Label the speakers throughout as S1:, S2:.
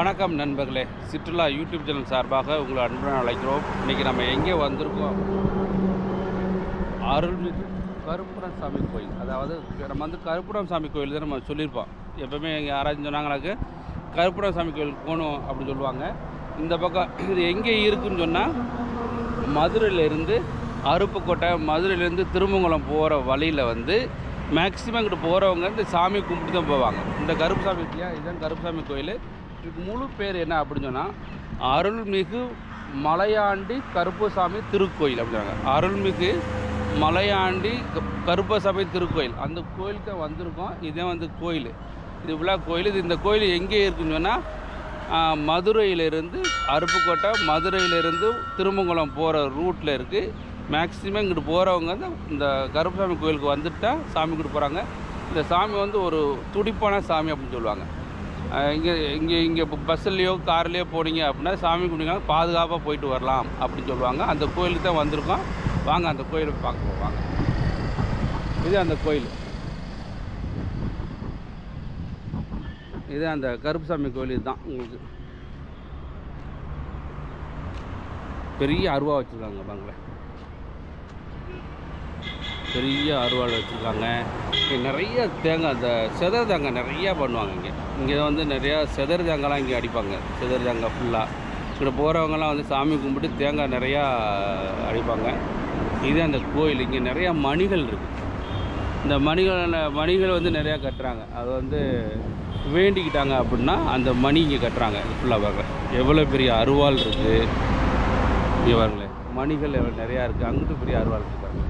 S1: வணக்கம் நண்பர்களே. சுற்றுலா யூடியூப் சேனல் சார்பாக உங்களை அன்புடன் அழைக்கிறோம். இன்றைக்கி நம்ம எங்கே வந்திருக்கோம்? அருள்மிகு கருப்புரம் சாமி கோயில். அதாவது நம்ம வந்து கருப்புரம் சாமி கோயில் தான் நம்ம சொல்லியிருப்போம். எப்பவுமே எங்கள் யாராச்சும் சொன்னாங்கனாக்கு கருப்புரம் சாமி கோயிலுக்கு போகணும் அப்படின்னு சொல்லுவாங்க. இந்த பக்கம் இது எங்கே இருக்குன்னு சொன்னால் மதுரையிலேருந்து அருப்புக்கோட்டை மதுரையிலேருந்து திருமங்கலம் போகிற வழியில் வந்து மேக்ஸிமம் இங்கிட்டு போகிறவங்க இந்த சாமி கும்பிட்டு தான் போவாங்க. இந்த கருப்புசாமி இல்லையா? இதுதான் கருப்புசாமி கோயில். இதுக்கு முழு பேர் என்ன அப்படின்னு சொன்னால் அருள்மிகு மலையாண்டி கருப்பசாமி திருக்கோயில் அப்படின்னாங்க அருள்மிகு மலையாண்டி கருப்பசாமி திருக்கோயில். அந்த கோயிலுக்கு தான் வந்திருக்கோம். இதே வந்து கோயில். இது விழா கோயில். இது இந்த கோயில் எங்கே இருக்குன்னு சொன்னால் மதுரையிலிருந்து அருப்புக்கோட்டை மதுரையிலிருந்து திருமங்குளம் போகிற ரூட்டில் இருக்குது மேக்ஸிமம் இங்கிட்டு போகிறவங்க வந்து இந்த கருப்பசாமி கோயிலுக்கு வந்துட்டா சாமி கும்பிட்டு போகிறாங்க இந்த சாமி வந்து ஒரு துடிப்பான சாமி அப்படின்னு சொல்லுவாங்க. இங்கே இங்கே இங்கே இப்போ பஸ்ஸுலேயோ கார்லேயோ போனீங்க அப்படின்னா சாமி கும்பிட்டீங்கன்னா பாதுகாப்பாக போயிட்டு வரலாம் அப்படின்னு சொல்லுவாங்க. அந்த கோயிலுக்கு தான் வந்திருக்கோம். வாங்க அந்த கோயிலை பார்க்க போவாங்க வாங்க. இது அந்த கோயில். இது அந்த கருப்புசாமி கோயில் இதுதான். உங்களுக்கு பெரிய அருவா வச்சுருக்காங்க பாங்களே பெரிய அருவாள் வச்சுருக்காங்க. இங்கே நிறைய தேங்காய் அந்த செத தேங்காய் நிறையா பண்ணுவாங்க இங்கே. இங்கே வந்து நிறையா செதர் தேங்காய்லாம் இங்கே அடிப்பாங்க. செதர் தேங்காய் ஃபுல்லாக இங்கே போகிறவங்கலாம் வந்து சாமி கும்பிட்டு தேங்காய் நிறையா அடிப்பாங்க. இது அந்த கோயில் இங்கே நிறையா மணிகள் இருக்குது இந்த மணிகள் மணிகள் வந்து நிறையா கட்டுறாங்க. அது வந்து வேண்டிக்கிட்டாங்க அப்படின்னா அந்த மணி இங்கே கட்டுறாங்க. ஃபுல்லாக பார்க்குறேன் எவ்வளோ பெரிய அருவாள் இருக்குது இங்கே பாருங்களேன் மணிகள் எவ்வளோ நிறையா இருக்குது அங்கிட்டு பெரிய அருவாள் இருக்காங்க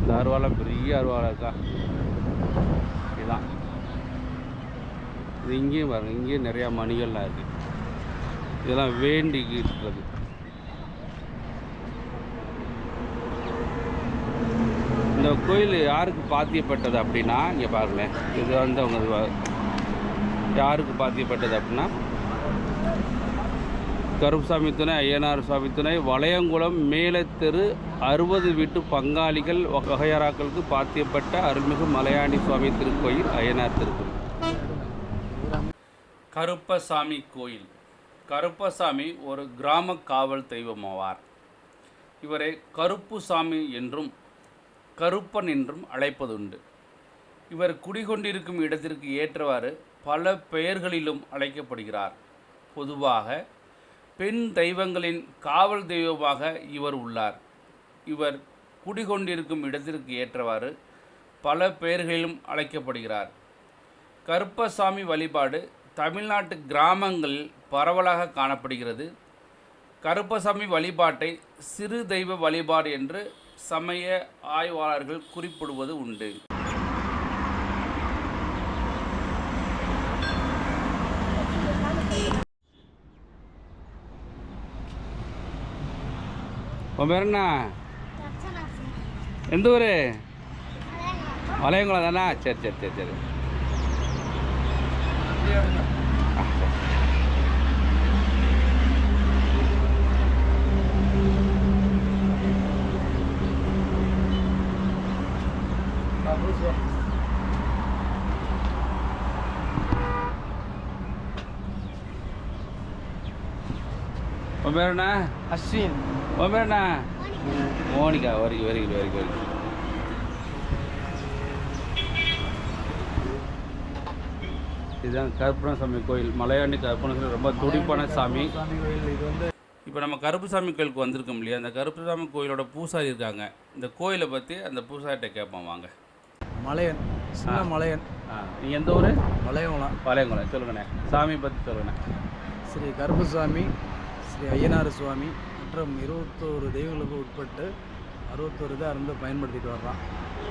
S1: இந்த அருவாலாம் பெரிய அருவாளாக இருக்கா இதுதான் இது இங்கேயும் பாருங்கள் இங்கேயும் நிறையா மணிகள்லாம் இருக்குது இதெல்லாம் வேண்டிக்கிட்டுறது இந்த கோயில் யாருக்கு பாத்தியப்பட்டது அப்படின்னா இங்கே பாருங்களேன் இது வந்து அவங்க யாருக்கு பாத்தியப்பட்டது அப்படின்னா கருப்புசாமி துணை ஐயனார் சுவாமி துணை வளையங்குளம் மேலத்தெரு அறுபது வீட்டு பங்காளிகள் வ- பாத்தியப்பட்ட அருள்மிகு மலையாண்டி சுவாமி திருக்கோயில் ஐயனார் திருக்கோயில். கருப்பசாமி கோயில். கருப்பசாமி ஒரு கிராம காவல் தெய்வமாவார். இவரை கருப்புசாமி என்றும் கருப்பன் என்றும் அழைப்பதுண்டு. இவர் குடிகொண்டிருக்கும் இடத்திற்கு ஏற்றவாறு பல பெயர்களிலும் அழைக்கப்படுகிறார். பொதுவாக பெண் தெய்வங்களின் காவல் தெய்வமாக இவர் உள்ளார். இவர் குடிகொண்டிருக்கும் இடத்திற்கு ஏற்றவாறு பல பெயர்களிலும் அழைக்கப்படுகிறார். கருப்பசாமி வழிபாடு தமிழ்நாட்டு கிராமங்களில் பரவலாக காணப்படுகிறது. கருப்பசாமி வழிபாட்டை சிறு தெய்வ வழிபாடு என்று சமய ஆய்வாளர்கள் குறிப்பிடுவது உண்டு. என்ன? எந்த ஊர்? வளையங்குளம் தானே சரி சரி சரி சரி. உன் பேர் என்ன?
S2: அஸ்வின்.
S1: உன் பேர் என்ன? Monica. Very very very very இதுதான் கருப்பண சாமி கோயில். மலையாண்டி கருப்பண சாமி ரொம்ப துடிப்பான சாமி.
S2: சாமி கோயில் இது வந்து
S1: இப்போ நம்ம கருப்புசாமி கோயிலுக்கு வந்திருக்கோம் இல்லையா? அந்த கருப்புசாமி கோயிலோட பூசாரி இருக்காங்க. இந்த கோயிலை பற்றி அந்த பூசாரிட்ட கேட்போம் வாங்க.
S2: மலையன். சின்ன மலையன்.
S1: நீங்கள் எந்த ஊர்?
S2: மலையங்குளம்.
S1: பாளையங்குளம் சொல்லுங்கண்ணே. சாமி பற்றி சொல்லுங்கண்ணே
S2: ஸ்ரீ கருப்பசாமி ஸ்ரீ ஐயனார் சுவாமி மற்றும் இருபத்தோரு தெய்வங்களுக்கு உட்பட்டு அறுபத்தோரு இதை அருந்து பயன்படுத்திட்டு வர்றான்.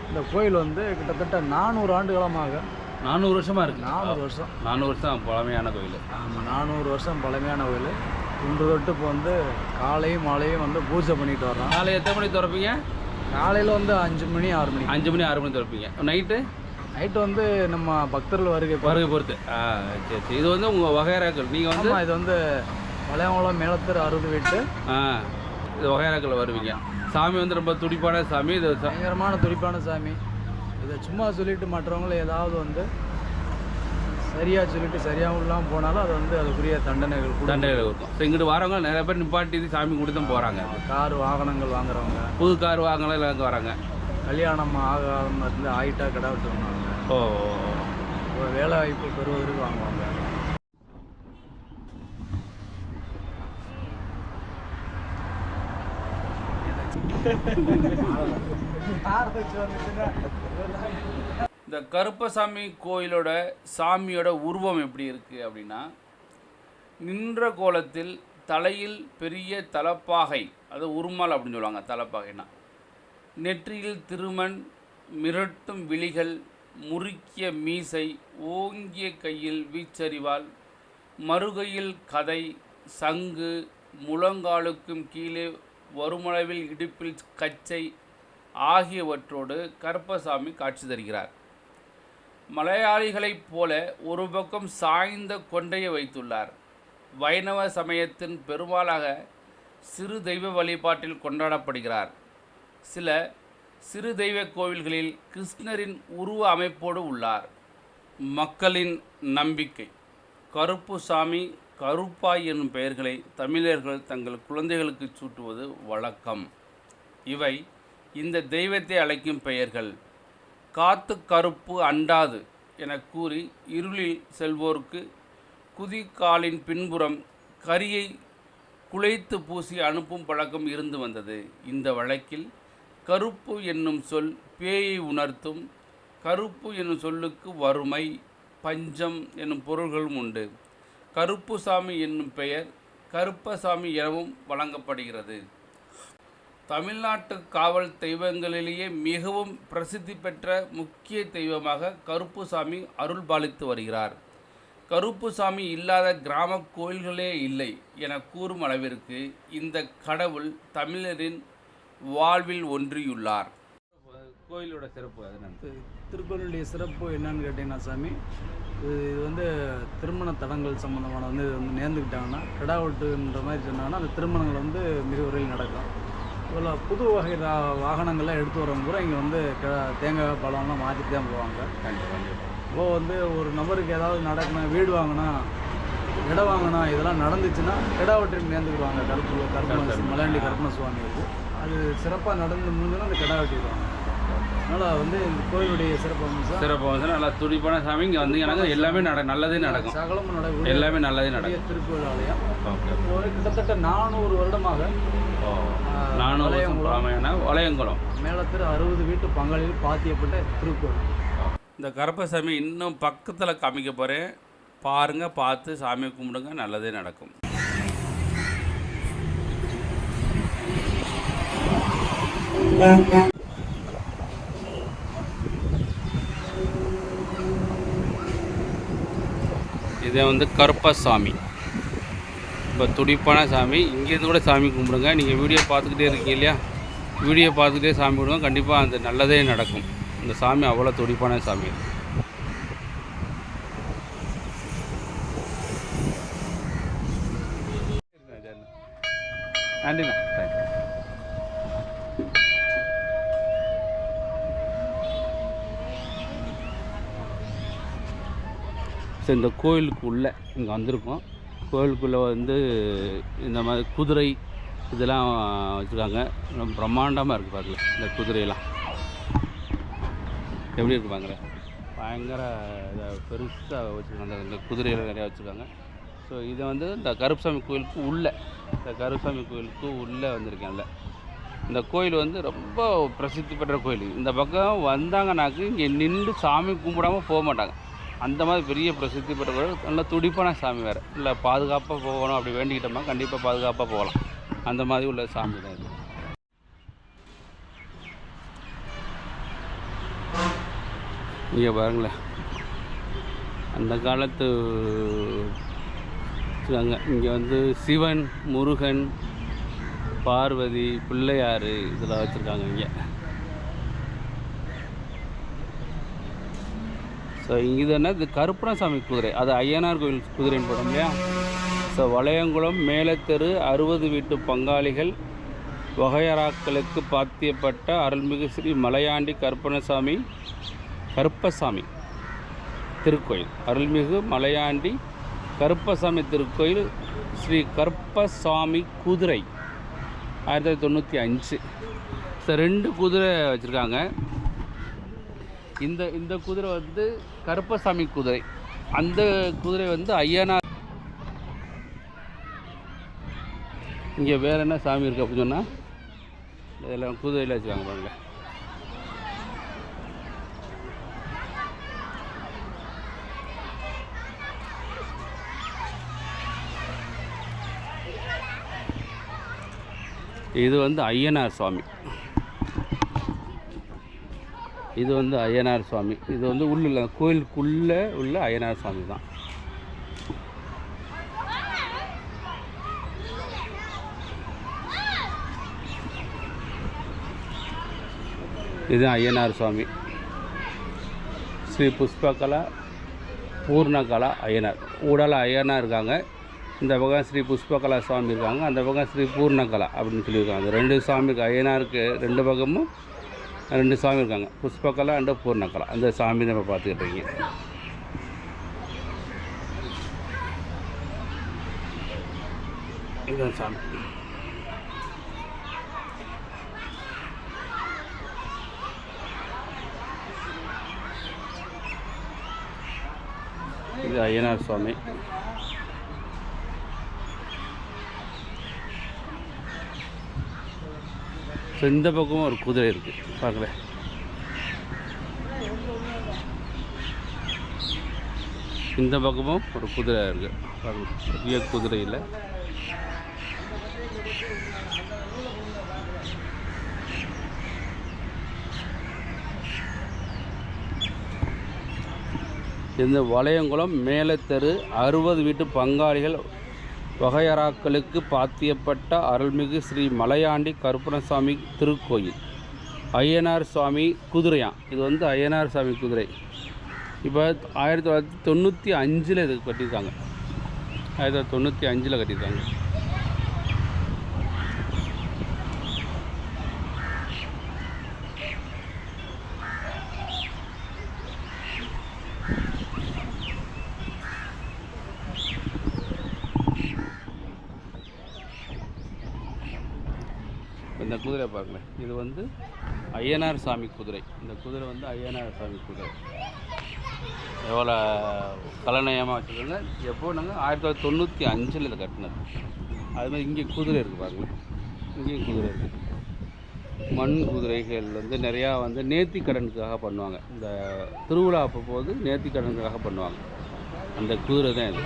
S2: இந்த கோயில் வந்து கிட்டத்தட்ட நானூறு ஆண்டுகளமாக
S1: நானூறு வருஷமாக இருக்கு.
S2: நானூறு வருஷம்.
S1: நானூறு வருஷம் பழமையான கோயில்.
S2: ஆமாம் நானூறு வருஷம் பழமையான கோயில். இன்று தொட்டு இப்போ வந்து காலையும் மாலையும் வந்து பூஜை பண்ணிட்டு வர்றான்
S1: காலை எத்தனை மணிக்கு திறப்பீங்க?
S2: காலையில் வந்து அஞ்சு மணி ஆறு மணி
S1: அஞ்சு மணி ஆறு மணி திறப்பீங்க. நைட்டு?
S2: நைட்டு வந்து நம்ம பக்தர்கள் வருகை
S1: வருகை பொறுத்து. ஆ சரி சரி. இது வந்து உங்கள் வகையறாக்கள் நீங்கள் வந்து?
S2: இது வந்து பழையங்குளம் மேலத்தர் அறுபது வீட்டு.
S1: ஆ இது வகையறாக்கள் வருவீங்க. சாமி வந்து ரொம்ப துடிப்பான சாமி. இது
S2: பயங்கரமான துடிப்பான சாமி. இதை சும்மா சொல்லிட்டு மற்றவங்களை ஏதாவது வந்து சரியாக சொல்லிட்டு சரியாக இல்லாமல் போனாலும் அது வந்து அதுக்குரிய தண்டனைகள்
S1: தண்டையில் இருக்கும் ஸோ இங்கிட்டு வரவங்க நிறைய பேர் நிப்பாட்டி சாமி கொடுத்து தான் போகிறாங்க
S2: கார் வாகனங்கள் வாங்குறவங்க.
S1: புது கார் வாங்கலாம் எல்லாம் இங்கே வராங்க.
S2: கல்யாணம் ஆகாம இருந்து ஆயிட்டா கடை விட்டுருந்தாங்க
S1: ஓ.
S2: ஒரு வேலை வாய்ப்பு பெறுவதற்கு வாங்குவாங்க.
S1: இந்த கருப்பசாமி கோயிலோட சாமியோட உருவம் எப்படி இருக்குது அப்படின்னா நின்ற கோலத்தில் தலையில் பெரிய தலப்பாகை அது உருமால் அப்படின்னு சொல்லுவாங்க தலப்பாகைனா நெற்றியில் திருமண் மிரட்டும் விழிகள் முறுக்கிய மீசை ஓங்கிய கையில் வீச்சறிவால் மறுகையில் கதை சங்கு முழங்காலுக்கும் கீழே வருமளவில் இடுப்பில் கச்சை ஆகியவற்றோடு கருப்பசாமி காட்சி தருகிறார். மலையாளிகளைப் போல ஒரு பக்கம் சாய்ந்த கொண்டையை வைத்துள்ளார். வைணவ சமயத்தின் பெரும்பாலாக சிறு தெய்வ வழிபாட்டில் கொண்டாடப்படுகிறார். சில சிறு தெய்வ கோவில்களில் கிருஷ்ணரின் உருவ அமைப்போடு உள்ளார். மக்களின் நம்பிக்கை. கருப்புசாமி கருப்பாய் என்னும் பெயர்களை தமிழர்கள் தங்கள் குழந்தைகளுக்கு சூட்டுவது வழக்கம். இவை இந்த தெய்வத்தை அழைக்கும் பெயர்கள். காத்து கருப்பு அண்டாது என கூறி இருளில் செல்வோருக்கு குதிக்காலின் பின்புறம் கரியை குலைத்து பூசி அனுப்பும் பழக்கம் இருந்து வந்தது. இந்த வழக்கில் கருப்பு என்னும் சொல் பேயை உணர்த்தும் கருப்பு என்னும் சொல்லுக்கு வறுமை பஞ்சம் என்னும் பொருள்களும் உண்டு. கருப்புசாமி என்னும் பெயர் கருப்பசாமி எனவும் வழங்கப்படுகிறது. தமிழ்நாட்டு காவல் தெய்வங்களிலேயே மிகவும் பிரசித்தி பெற்ற முக்கிய தெய்வமாக கருப்புசாமி அருள் பாலித்து வருகிறார். கருப்புசாமி இல்லாத கிராம கோயில்களே இல்லை என கூறும் அளவிற்கு இந்த கடவுள் தமிழரின் வாழ்வில் ஒன்றியுள்ளார். கோயிலோட சிறப்பு அது
S2: திருக்கோயிலுடைய சிறப்பு என்னன்னு கேட்டிங்கன்னா சாமி இது இது வந்து திருமண தடங்கள் சம்மந்தமான வந்து இது வந்து நேர்ந்துக்கிட்டாங்கன்னா கிடா வெட்டுன்ற மாதிரி சொன்னாங்கன்னா அந்த திருமணங்கள் வந்து மிக விரைவில் நடக்கும். இவ்வளோ புது வகை வாகனங்கள்லாம் எடுத்து வரவங்க கூட இங்கே வந்து க- தேங்காய் பழம்லாம் மாற்றிட்டு தான் போவாங்க. இப்போ வந்து ஒரு நபருக்கு ஏதாவது நடக்கணும் வீடு வாங்கினா இடம் வாங்கினா இதெல்லாம் நடந்துச்சுன்னா கிடா வெட்டி நேர்ந்துக்கிடுவாங்க. கருப்பு கருப்பண மலையாண்டி கருப்பண சுவாமிக்கு அது சிறப்பாக நடந்து முடிஞ்சுன்னா அந்த கிடா வெட்டிடுவாங்க. அதனால் வந்து இந்த கோயிலுடைய சிறப்பு
S1: சிறப்பு வந்து நல்லா துடிப்பான சாமி. இங்கே வந்து எனக்கு எல்லாமே நட நல்லதே நடக்கும்.
S2: சகலமும் நடக்கக்கூடிய
S1: எல்லாமே நல்லதே நடக்கும்.
S2: திருக்கோயில் ஆலயம் கிட்டத்தட்ட நானூறு வருடமாக
S1: நானூறு பழமையான வளையங்குளம்.
S2: மேலத்திரு அறுபது வீட்டு பங்களில் பாத்தியப்பட்ட திருக்கோயில்
S1: இந்த கருப்பசாமி இன்னும் பக்கத்தில் காமிக்க போகிறேன் பாருங்கள் பார்த்து சாமி கும்பிடுங்க நல்லதே நடக்கும். இதை வந்து கருப்பசாமி. இப்போ துடிப்பான சாமி. இங்கேருந்து கூட சாமி கும்பிடுங்க. நீங்கள் வீடியோ பார்த்துக்கிட்டே இருக்கீங்க இல்லையா? வீடியோ பார்த்துக்கிட்டே சாமி கும்பிடுங்க. கண்டிப்பாக அந்த நல்லதே நடக்கும். இந்த சாமி அவ்வளோ துடிப்பான சாமி. நன்றிண்ணா தேங்க்யூ சரி இந்த கோயிலுக்கு உள்ளே இங்கே வந்திருக்கோம். கோயிலுக்குள்ளே வந்து இந்த மாதிரி குதிரை இதெல்லாம் வச்சுருக்காங்க. ரொம்ப பிரம்மாண்டமாக இருக்குது பாருங்க இந்த குதிரையெல்லாம். எப்படி இருக்கு பாருங்க பயங்கர இதை பெருசாக வச்சுருக்காங்க இந்த குதிரையெல்லாம் நிறையா வச்சுருக்காங்க. ஸோ இதை வந்து இந்த கருப்புசாமி கோயிலுக்கு உள்ளே இந்த கருப்புசாமி கோயிலுக்கு உள்ளே வந்திருக்கேன்ல இந்த கோயில் வந்து ரொம்ப பிரசித்தி பெற்ற கோயில். இந்த பக்கம் வந்தாங்கனாக்கு இங்கே நின்று சாமி கும்பிடாம போக மாட்டாங்க. அந்த மாதிரி பெரிய பிரசித்தி பெற்ற நல்ல துடிப்பான சாமி வேறு. இல்லை பாதுகாப்பாக போகணும் அப்படி வேண்டிக்கிட்டோம்னா கண்டிப்பாக பாதுகாப்பாக போகலாம். அந்த மாதிரி உள்ள சாமி தான் இது. இங்கே பாருங்களேன். அந்த காலத்து வச்சுருக்காங்க இங்கே வந்து சிவன் முருகன் பார்வதி பிள்ளையார் இதெல்லாம் வச்சுருக்காங்க இங்கே. ஸோ இது என்ன? இது கருப்பணசாமி குதிரை. அது ஐயனார் கோயில் குதிரைன்னு போடும் இல்லையா? ஸோ வளையங்குளம் மேலத்தெரு அறுபது வீட்டு பங்காளிகள் வகையராக்களுக்கு பாத்தியப்பட்ட அருள்மிகு ஸ்ரீ மலையாண்டி கருப்பணசாமி கருப்பசாமி திருக்கோயில். அருள்மிகு மலையாண்டி கருப்பசாமி திருக்கோயில் ஸ்ரீ கருப்பசாமி குதிரை. ஆயிரத்தி தொள்ளாயிரத்தி தொண்ணூற்றி அஞ்சு. ஸோ ரெண்டு குதிரை வச்சுருக்காங்க. இந்த இந்த குதிரை வந்து கருப்பசாமி குதிரை. அந்த குதிரை வந்து ஐயனார். இங்கே வேறு என்ன சாமி இருக்குது அப்படின்னு சொன்னால் இதெல்லாம் குதிரையில் வச்சுருக்காங்க பாருங்கள் இது வந்து ஐயனார் சுவாமி. இது வந்து அய்யனார் சுவாமி. இது வந்து உள்ள கோயிலுக்குள்ளே உள்ள அய்யனார் சுவாமி தான். இது அய்யனார் சுவாமி. ஸ்ரீ புஷ்பகலா பூர்ணகலா ஐயனார் ஊடால அய்யனார் இருக்காங்க. இந்த பக்கம் ஸ்ரீ புஷ்பகலா சுவாமி இருக்காங்க. அந்த பக்கம் ஸ்ரீ பூர்ணகலா அப்படின்னு சொல்லியிருக்காங்க. ரெண்டு சாமிக்கு ஐயனாருக்கு ரெண்டு பக்கமும் ரெண்டு சாமி இருக்காங்க. புஷ்பகலா அண்டு பூர்ணகலா அந்த சாமி நம்ம பார்த்துக்கிட்டு இருக்கீங்க. இதுதான் சாமி. இது ஐயனார் சுவாமி. ஸோ இந்த பக்கமும் ஒரு குதிரை இருக்குது பார்க்கல இந்த பக்கமும் ஒரு குதிரை இருக்குது பாருங்க பெரிய குதிரை இல்லை இந்த வளையங்குளம் மேலே தெரு அறுபது வீட்டு பங்காளிகள் வகையறாக்களுக்கு பாத்தியப்பட்ட அருள்மிகு ஸ்ரீ மலையாண்டி கருப்பணசாமி திருக்கோயில். ஐயனார் சுவாமி குதிரையான் இது வந்து ஐயனார் சாமி குதிரை. இப்போ ஆயிரத்தி தொள்ளாயிரத்தி தொண்ணூற்றி அஞ்சில் இது கட்டியிருக்காங்க. ஆயிரத்தி தொள்ளாயிரத்தி தொண்ணூற்றி அஞ்சில் கட்டியிருக்காங்க இந்த குதிரை பாருங்களேன். இது வந்து ஐயனார் சாமி குதிரை. இந்த குதிரை வந்து ஐயனார் சாமி குதிரை. எவ்வளோ கலநயமாக வச்சுருக்காங்க எப்போ நாங்கள் ஆயிரத்தி தொள்ளாயிரத்தி தொண்ணூற்றி அஞ்சில் இதை கட்டினது. அது மாதிரி இங்கே குதிரை இருக்குது பாருங்களேன். இங்கேயும் குதிரை இருக்குது மண் குதிரைகள் வந்து நிறையா வந்து நேர்த்தி கடனுக்காக பண்ணுவாங்க. இந்த திருவிழா அப்போ போது நேர்த்தி கடனுக்காக பண்ணுவாங்க. அந்த குதிரை தான் இது.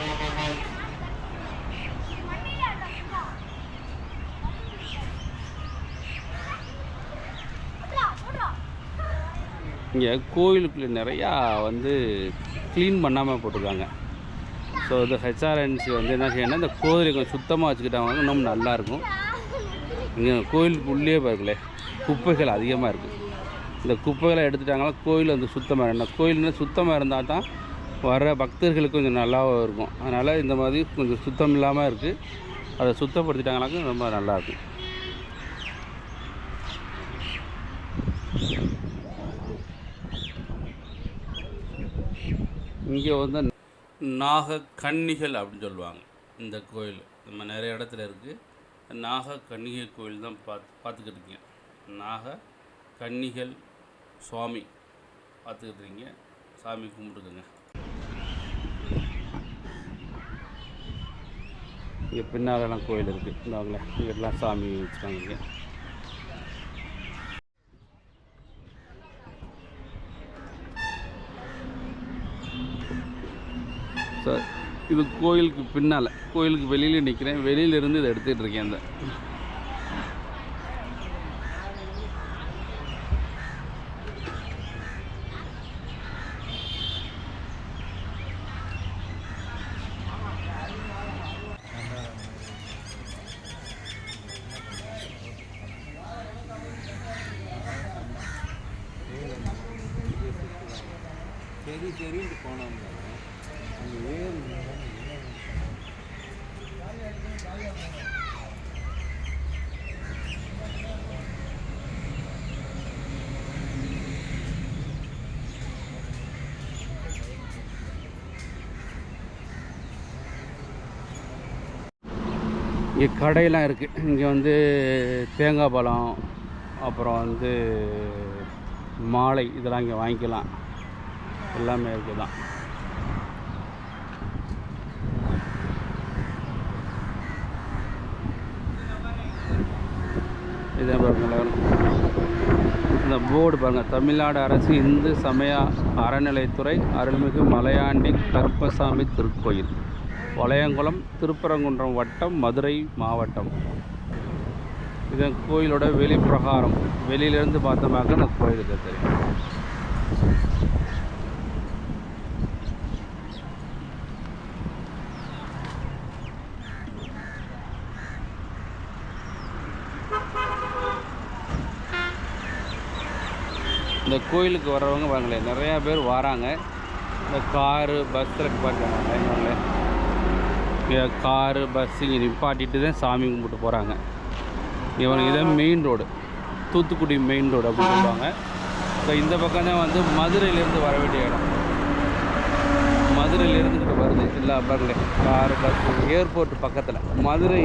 S1: இங்கே கோயிலுக்குள்ளே நிறையா வந்து க்ளீன் பண்ணாமல் போட்டிருக்காங்க. ஸோ இந்த ஹெச்ஆர்என்சி வந்து என்ன செய்யணும்னா இந்த கோயிலை கொஞ்சம் சுத்தமாக வச்சுக்கிட்டாங்க இன்னும் நல்லாயிருக்கும் இங்கே கோயிலுக்கு உள்ளே குப்பைகள் அதிகமாக இருக்குது இந்த குப்பைகளை எடுத்துட்டாங்கன்னா கோயில் வந்து சுத்தமாக இருந்தால் கோயில்னா சுத்தமாக இருந்தால் தான் வர பக்தர்களுக்கு கொஞ்சம் நல்லாவும் இருக்கும். அதனால் இந்த மாதிரி கொஞ்சம் சுத்தம் இல்லாமல் இருக்குது அதை சுத்தப்படுத்திட்டாங்கனாக்கும் ரொம்ப நல்லாயிருக்கும் இங்கே வந்து நாக கன்னிகள் அப்படின்னு சொல்லுவாங்க. இந்த கோயில் நம்ம நிறைய இடத்துல இருக்குது நாக கன்னிகை கோயில் தான் பார்த்து பார்த்துக்கிட்டு இருக்கீங்க. நாக கன்னிகள் சுவாமி பார்த்துக்கிட்டு இருக்கீங்க. சாமி கும்பிட்டுக்குங்க இங்கே பின்னாலெல்லாம் கோயில் இருக்குது இந்தாங்களே இங்கெல்லாம் சாமி வச்சுருக்காங்க இங்கே. இது கோயிலுக்கு பின்னால் கோயிலுக்கு வெளியில் நிற்கிறேன் வெளியிலேருந்து இதை எடுத்துகிட்டு இருக்கேன் இந்த
S2: சரி சரின்னு போனோம் அங்கே ஏன்
S1: இங்கே கடையெல்லாம் இருக்குது இங்கே வந்து தேங்காய் பழம் அப்புறம் வந்து மாலை இதெல்லாம் இங்கே வாங்கிக்கலாம். எல்லாமே இருக்குது தான் இதே பாருங்களேன் இந்த போர்டு பாருங்கள் தமிழ்நாடு அரசு இந்து சமய அறநிலைத்துறை அருள்மிகு மலையாண்டி கருப்பசாமி திருக்கோயில். வளையங்குளம் திருப்பரங்குன்றம் வட்டம் மதுரை மாவட்டம். இது கோயிலோட வெளிப்பிரகாரம் வெளியிலேருந்து பார்த்தோம்னாக்க நான் கோயிலுக்கு தெரியும். இந்த கோயிலுக்கு வர்றவங்க பாருங்களேன் நிறையா பேர் வராங்க. இந்த காரு பஸ்ஸில் பார்த்தாங்க காரு பஸ்ஸு இங்கே நிப்பாட்டிட்டு தான் சாமி கும்பிட்டு போகிறாங்க இவனுக்கு இதான் main road Thoothukudi main road அப்படின்னு சொல்லுவாங்க. ஸோ இந்த பக்கம் தான் வந்து மதுரையிலேருந்து வர வேண்டிய இடம். மதுரையிலேருந்து வருது. எல்லா பாருங்களே காரு பஸ் ஏர்போர்ட் பக்கத்தில். மதுரை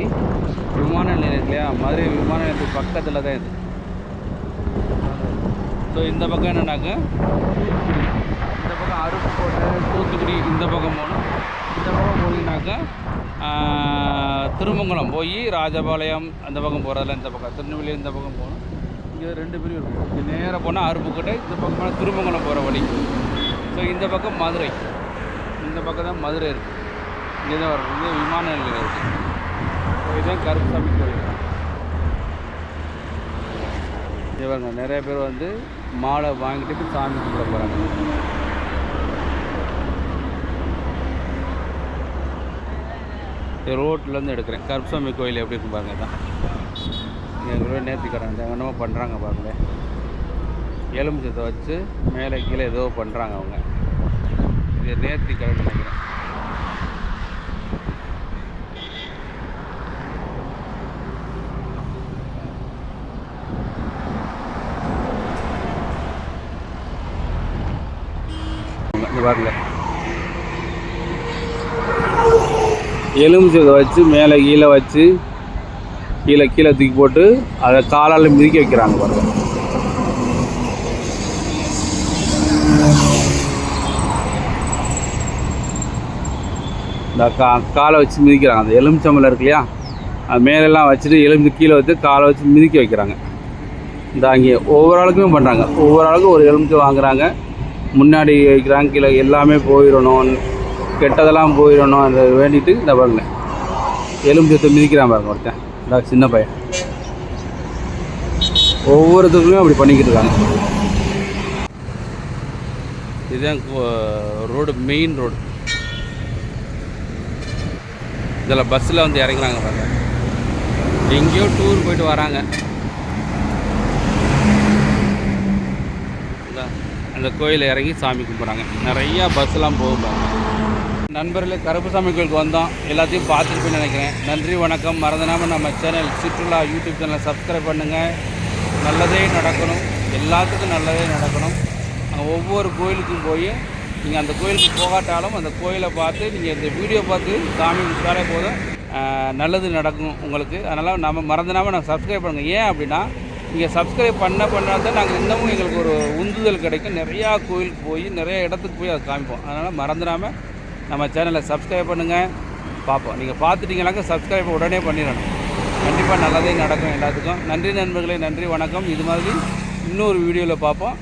S1: விமான நிலையம் இல்லையா? மதுரை விமான நிலையத்துக்கு பக்கத்தில் தான் இது. ஸோ இந்த பக்கம் என்னன்னாக்க இந்த பக்கம் அருப்புக்கோட்டை தூத்துக்குடி இந்த பக்கம் போனால் இந்த திருமங்கலம் போய் ராஜபாளையம் அந்த பக்கம் போகிறதில்ல இந்த பக்கம் திருநெல்வேலி இந்த பக்கம் போகணும். இங்கே ரெண்டு பிரிவு இருக்கும். இங்கே நேராக போனால் அருப்புக்கோட்டை இந்த பக்கம் போனால் திருமங்கலம் போகிற வழி. ஸோ இந்த பக்கம் மதுரை. இந்த பக்கம் தான் மதுரை இருக்குது இங்கே தான் வரும் இது விமான நிலையம் இருக்குது ஸோ இதுதான் கருப்புசாமி கோயில். இவங்க நிறைய பேர் வந்து மாலை வாங்கிட்டு சாமி கும்பிட போகிறாங்க ரோட்லேருந்து எடுக்கிறேன். கருப்சாமி கோயில் எப்படி இருக்கும் பாருங்க தான் எங்களோட நேர்த்திக்கடன் என்னமோ பண்ணுறாங்க பாருங்களேன் எலுமிச்சத்தை வச்சு மேலே கீழே ஏதோ பண்ணுறாங்க அவங்க. இது நேர்த்திக்கடன் நினைக்கிறேன். பாருங்கள். எலுமிச்சை எலுமிச்சதை வச்சு மேலே கீழே வச்சு கீழே கீழே தூக்கி போட்டு அதை காலால் மிதிக்க வைக்கிறாங்க பாருங்க. இந்த கா காலை வச்சு மிதிக்கிறாங்க. அந்த எலுமிச்சம்பழம் இருக்கு இல்லையா? அது மேலெல்லாம் வச்சுட்டு எலும்பு கீழே வச்சு காலை வச்சு மிதிக்க வைக்கிறாங்க. இந்த அங்கே ஒவ்வொரு ஆளுக்குமே பண்ணுறாங்க ஒவ்வொரு ஆளுக்கும் ஒரு எலுமிச்சை வாங்குறாங்க. முன்னாடி வைக்கிறாங்க கீழே எல்லாமே போயிடணும். கெட்டதெல்லாம் போயிடணும் அதை வேண்டிட்டு இந்த பாருங்க. எலுமிச்சத்தை மிதிக்கிறான் பாருங்க ஒருத்தன். இந்த சின்ன பையன். ஒவ்வொருத்தருக்குமே அப்படி பண்ணிக்கிட்டு இருக்காங்க. இதுதான் ரோடு மெயின் ரோடு இதில் பஸ்ஸில் வந்து இறங்குறாங்க பாருங்க. எங்கேயோ டூர் போயிட்டு வராங்க. அந்த கோயிலில் இறங்கி சாமி கும்பிட்றாங்க. நிறையா பஸ்ஸெலாம் போகும் பாருங்க. நண்பர்களே கருப்புசாமி கோயிலுக்கு வந்தோம். எல்லாத்தையும் பார்த்துருப்பேன்னு நினைக்கிறேன். நன்றி வணக்கம். மறந்துடாமல் நம்ம சேனல் சுற்றுலா யூடியூப் சேனலை சப்ஸ்கிரைப் பண்ணுங்கள் நல்லதே நடக்கணும். எல்லாத்துக்கும் நல்லதே நடக்கணும். ஒவ்வொரு கோயிலுக்கும் போய் நீங்கள் அந்த கோயிலுக்கு போகாட்டாலும் அந்த கோயிலை பார்த்து நீங்கள் இந்த வீடியோ பார்த்து சாமி கும்பிட்டாலே போதும். நல்லது நடக்கும் உங்களுக்கு. அதனால் நம்ம மறந்துடாமல் நாங்கள் சப்ஸ்கிரைப் பண்ணுங்கள் ஏன் அப்படின்னா நீங்கள் சப்ஸ்கிரைப் பண்ண பண்ணால் தான் நாங்கள் இன்னமும் எங்களுக்கு ஒரு உந்துதல் கிடைக்கும். நிறையா கோயிலுக்கு போய் நிறைய இடத்துக்கு போய் அதை காமிப்போம். அதனால் மறந்துடாமல் நம்ம சேனலை சப்ஸ்கிரைப் பண்ணுங்கள் பார்ப்போம். நீங்கள் பார்த்துட்டீங்கனாக்கா சப்ஸ்கிரைப் உடனே பண்ணிடணும். கண்டிப்பாக நல்லதே நடக்கும் எல்லாத்துக்கும். நன்றி நண்பர்களே நன்றி வணக்கம். இது மாதிரி இன்னொரு வீடியோவில் பார்ப்போம்.